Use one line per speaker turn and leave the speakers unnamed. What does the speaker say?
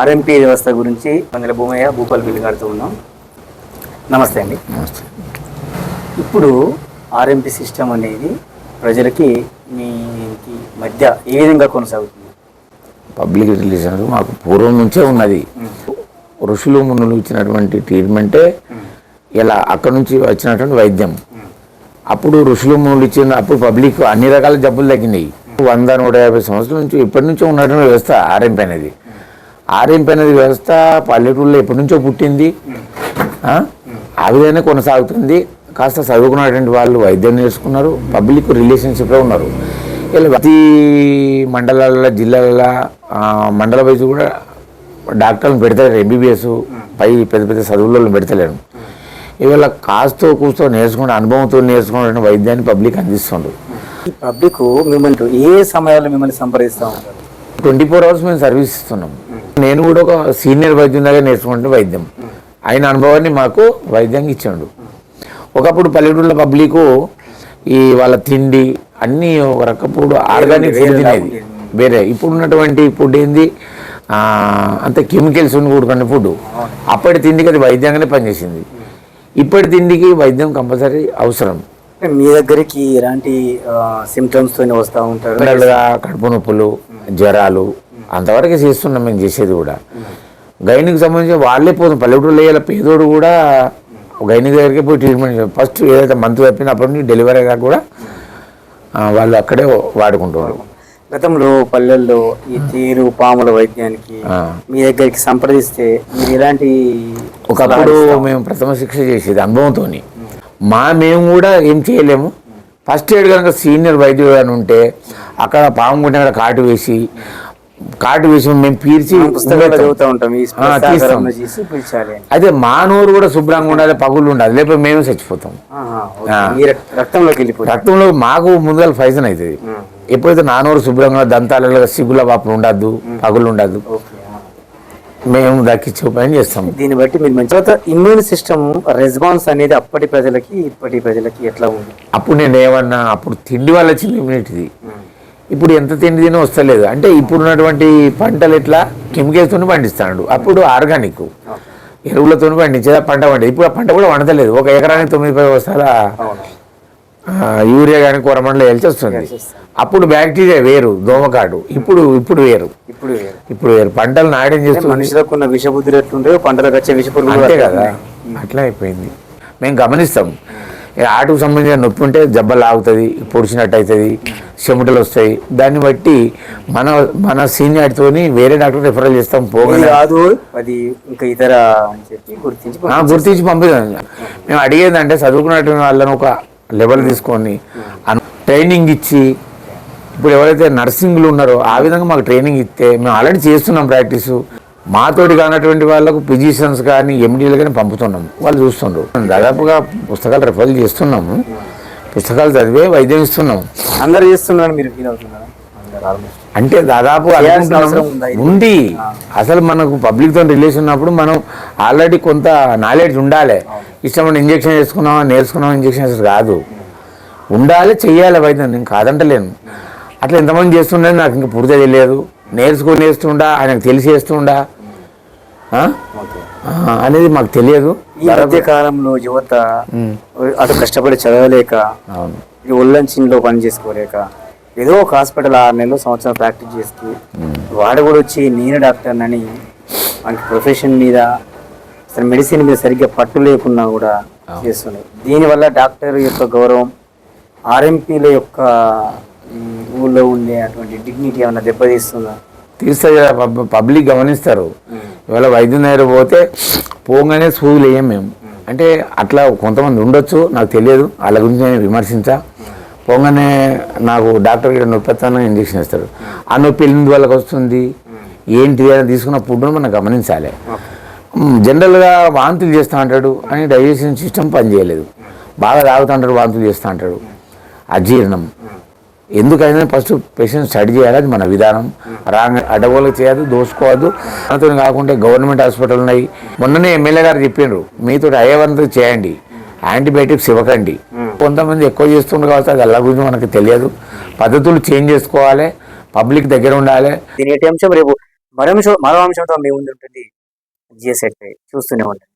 RMP వ్యవస్థ గురించి మంగళ భూమయ్య భూపాల్ బిల్లు గారితో ఉన్నాం. నమస్తే అండి.
నమస్తే.
ఇప్పుడు ఆర్ఎంపీ సిస్టమ్ అనేది ప్రజలకి మీకి మధ్య ఏ విధంగా కొనసాగుతుంది?
పబ్లిక్ రిలేషన్స్ మాకు పూర్వం నుంచే ఉన్నది. ఋషులు మునులు ఇచ్చినటువంటి ట్రీట్మెంటే ఇలా అక్కడ నుంచి వచ్చినటువంటి వైద్యం. అప్పుడు ఋషులు మునులు ఇచ్చిన అప్పుడు పబ్లిక్ అన్ని రకాల జబ్బులు తగ్గినాయి. వంద నూట యాభై సంవత్సరాల నుంచి ఇప్పటి నుంచో ఉన్నటువంటి వ్యవస్థ ఆర్ఎంపీ అనేది. ఆర్ఎంపీ అనేది వ్యవస్థ పల్లెటూళ్ళలో ఎప్పటి నుంచో పుట్టింది. ఆ? విధంగా కొనసాగుతుంది. కాస్త చదువుకున్నటువంటి వాళ్ళు వైద్యం నేర్చుకున్నారు పబ్లిక్ రిలేషన్షిప్లో ఉన్నారు. ఇలా ప్రతి మండలాల జిల్లాల ఆ, మండల వైజ్ కూడా డాక్టర్లను పెడతారు ఎంబీబీఎస్ పై పెద్ద పెద్ద చదువులలో పెడతలేరు. ఇవాళ కాస్తో కూస్తో నేర్చుకున్న అనుభవంతో నేర్చుకున్న వైద్యాన్ని పబ్లిక్ అందిస్తుండ్రు.
పబ్లిక్ మిమ్మల్ని ఏ సమయాల్లో మిమ్మల్ని సంప్రదిస్తూ
ట్వంటీ ఫోర్ అవర్స్ మేము సర్వీస్ ఇస్తున్నాం. నేను కూడా ఒక సీనియర్ వైద్యునిలాగా నేర్చుకుంటే వైద్యం. ఆయన అనుభవాన్ని మాకు వైద్యంగా ఇచ్చాడు. ఒకప్పుడు పల్లెటూళ్ళ పబ్లిక్ ఈ వాళ్ళ తిండి అన్నీ ఒక రకప్పుడు ఆర్గానిక్ తినేది. వేరే. ఇప్పుడు ఉన్నటువంటి ఫుడ్ ఏంది? అంత కెమికల్స్ ఉండి కూడుకున్న ఫుడ్. అప్పటి తిండికి అది వైద్యంగానే పనిచేసింది. ఇప్పటి తిండికి వైద్యం కంపల్సరీ అవసరం.
మీ దగ్గరికి ఎలాంటి సిమ్టమ్స్ తోనే వస్తూ ఉంటారు?
కడుపు నొప్పులు జ్వరాలు అంతవరకు చేస్తున్నాం మేము చేసేది కూడా. గైనికి సంబంధించి వాళ్ళే పోతుంది పల్లెటూరులో వేయాల పేదోడు కూడా గైని దగ్గరికి పోయి ట్రీట్మెంట్ ఫస్ట్ ఏదైతే మంత్ తప్పినప్పటి నుంచి డెలివరీ అయ్యాక కూడా వాళ్ళు అక్కడే వాడుకుంటారు
గతంలో పల్లెల్లో ఈ తీరు పాముల వైద్యానికి. మీ దగ్గరికి సంప్రదిస్తే మీరు ఎలాంటి
ఒకప్పుడు మేము ప్రథమ శిక్ష చేసేది అనుభవంతో మా మేము కూడా ఏం చేయలేము. ఫస్ట్ ఎయిడ్ కనుక సీనియర్ వైద్యుడు అని ఉంటే అక్కడ పాము అక్కడ కాటు వేసి కాటు వేసి మేము పీల్చి.
చదువుతూ ఉంటాం. అని.
అయితే మా నోరు కూడా శుభ్రంగా ఉండాలి పగులు ఉండాలి లేకపోతే మేము చచ్చిపోతాం.
రక్తంలోకి
రక్తంలో మాకు ముందుగా ఫైజన్ అవుతుంది. ఎప్పుడైతే నా నోరు శుభ్రంగా దంతాలలో సిగుల వాపులు ఉండద్దు పగులు ఉండద్దు. మేము దక్కించే పని చేస్తాం.
దీన్ని బట్టి మీరు మంచి తర్వాత ఇమ్యూన్ సిస్టమ్ రెస్పాన్స్ అనేది అప్పటి ప్రజలకి ఇప్పటి ప్రజలకి ఎట్లా ఉంది?
అప్పుడు నేను ఏమన్నా అప్పుడు తిండి వల్ల వచ్చింది ఇమ్యూనిటీది ఇప్పుడు ఎంత తిండి తిని వస్తలేదు. అంటే ఇప్పుడు ఉన్నటువంటి పంటలు ఎట్లా? కెమికల్స్తో పండిస్తాడు. అప్పుడు ఆర్గానిక్. ఎరువులతో పండించేది? ఆ పంట పండి. ఇప్పుడు ఆ పంట కూడా వండతలేదు. ఒక ఎకరానికి తొమ్మిది పది వస్తాల యూరియా కానీ కూరమండలో వస్తుంది అప్పుడు బ్యాక్టీరియా వేరు దోమకాడు. ఇప్పుడు ఇప్పుడు వేరు.
ఇప్పుడు వేరు.
ఇప్పుడు వేరు. పంటలు నాయడం చేస్తుంది
మనుషులకు ఉన్న విషబుద్ధులు ఎట్లుంటాయో పంటలకు వచ్చే విషపురుగులు
అంతే
అట్లా
కదా. అట్లా అయిపోయింది. మేము గమనిస్తాం. ఆటకు సంబంధించిన నొప్పి ఉంటే జబ్బ లాగుతుంది పొడిచినట్టు అవుతుంది చెమటలు వస్తాయి. దాన్ని బట్టి మన మన సీనియార్తోని వేరే డాక్టర్ రిఫరల్ చేస్తాం పోగానే.
కాదు అది ఇంకా ఇతర అని చెప్పి గుర్తించి
గుర్తించి పంపిస్తాం మేము అడిగేది అంటే చదువుకున్నటువంటి వాళ్ళని ఒక లెవెల్ తీసుకొని అను- ట్రైనింగ్ ఇచ్చి ఇప్పుడు ఎవరైతే నర్సింగ్లు ఉన్నారో ఆ విధంగా మాకు ట్రైనింగ్ ఇస్తే మేము ఆల్రెడీ చేస్తున్నాం ప్రాక్టీసు. మాతోటి కానటువంటి వాళ్ళకు ఫిజిషియన్స్ కానీ ఎండీలు కానీ పంపుతున్నాం. వాళ్ళు చూస్తుండ్రు. దాదాపుగా పుస్తకాలు రిఫర్ చేస్తున్నాము పుస్తకాలు చదివే వైద్యం ఇస్తున్నాం.
అందరు చేస్తున్నారని మీరు ఫీల్ అవుతున్నారా?
అంటే దాదాపు
ఉందా
అసలు మనకు పబ్లిక్తో రిలేషన్ ఉన్నప్పుడు మనం ఆల్రెడీ కొంత నాలెడ్జ్ ఉండాలి. ఇష్టమైన ఇంజెక్షన్ వేసుకున్నామా నేర్చుకున్నామా ఇంజెక్షన్ వేసుకు కాదు. ఉండాలి చెయ్యాలి వైద్యం. నేను కాదంటలేను. అట్లా ఎంతమంది చేస్తుండే నాకు ఇంకా పూర్తిగా తెలియదు. నేర్చుకొని వేస్తుండా ఆయనకు తెలిసి వేస్తుండా అనేది మాకు తెలియదు.
ఈ మధ్య కాలంలో యువత అటు కష్టపడి చదవలేక ఉల్లంచిన్లో పని చేసుకోలేక ఏదో ఒక హాస్పిటల్ ఆరు నెలలు సంవత్సరం ప్రాక్టీస్ చేస్తూ వాడు కూడా వచ్చి నేను డాక్టర్ అని మనకి ప్రొఫెషన్ మీద అసలు మెడిసిన్ మీద సరిగ్గా పట్టు లేకున్నా కూడా చేస్తున్నాయి. దీనివల్ల డాక్టర్ యొక్క గౌరవం ఆర్ఎంపీల యొక్క ఊళ్ళో ఉండే అటువంటి డిగ్నిటీ ఏమైనా దెబ్బతీస్తుందా?
తీస్తే పబ్లిక్ గమనిస్తారు. ఇవాళ వైద్యం దగ్గర పోతే పోగానే సూదులు వేయం మేము. అంటే అట్లా కొంతమంది ఉండొచ్చు నాకు తెలియదు. వాళ్ళ గురించి నేను విమర్శించా. పోగానే నాకు డాక్టర్ ఇక్కడ నొప్పి వస్తానని ఇంజక్షన్ ఇస్తారు ఆ నొప్పి ఎన్ని వాళ్ళకి వస్తుంది? ఏంటి అని తీసుకున్న ఫుడ్ను మనం గమనించాలి. జనరల్గా వాంతులు చేస్తూ అంటాడు అని డైజెషన్ సిస్టమ్ పనిచేయలేదు. బాగా తాగుతూ అంటాడు వాంతులు చేస్తూ అంటాడు. అజీర్ణం. ఎందుకైనా ఫస్ట్ పేషెంట్ స్టడీ చేయాలి అది మన విధానం. రాంగ్ అడగోలకు చేయదు దోసుకోవద్దు మనతో కాకుండా గవర్నమెంట్ హాస్పిటల్ ఉన్నాయి. మొన్ననే ఎమ్మెల్యే గారు చెప్పిండ్రు మీతో అయ్యేవంతా చేయండి యాంటీబయాటిక్స్ ఇవ్వకండి. కొంతమంది ఎక్కువ చేస్తుండ్రు కాబట్టి అది అలా గురించి మనకు తెలియదు. పద్ధతులు చేంజ్ చేసుకోవాలి పబ్లిక్ దగ్గర ఉండాలి.
దీని అంశం రేపు? మరో మరో అంశంతో మీ ముందు ఉంటుంది. జిఎస్ఎట్ చూస్తూనే ఉంటుంది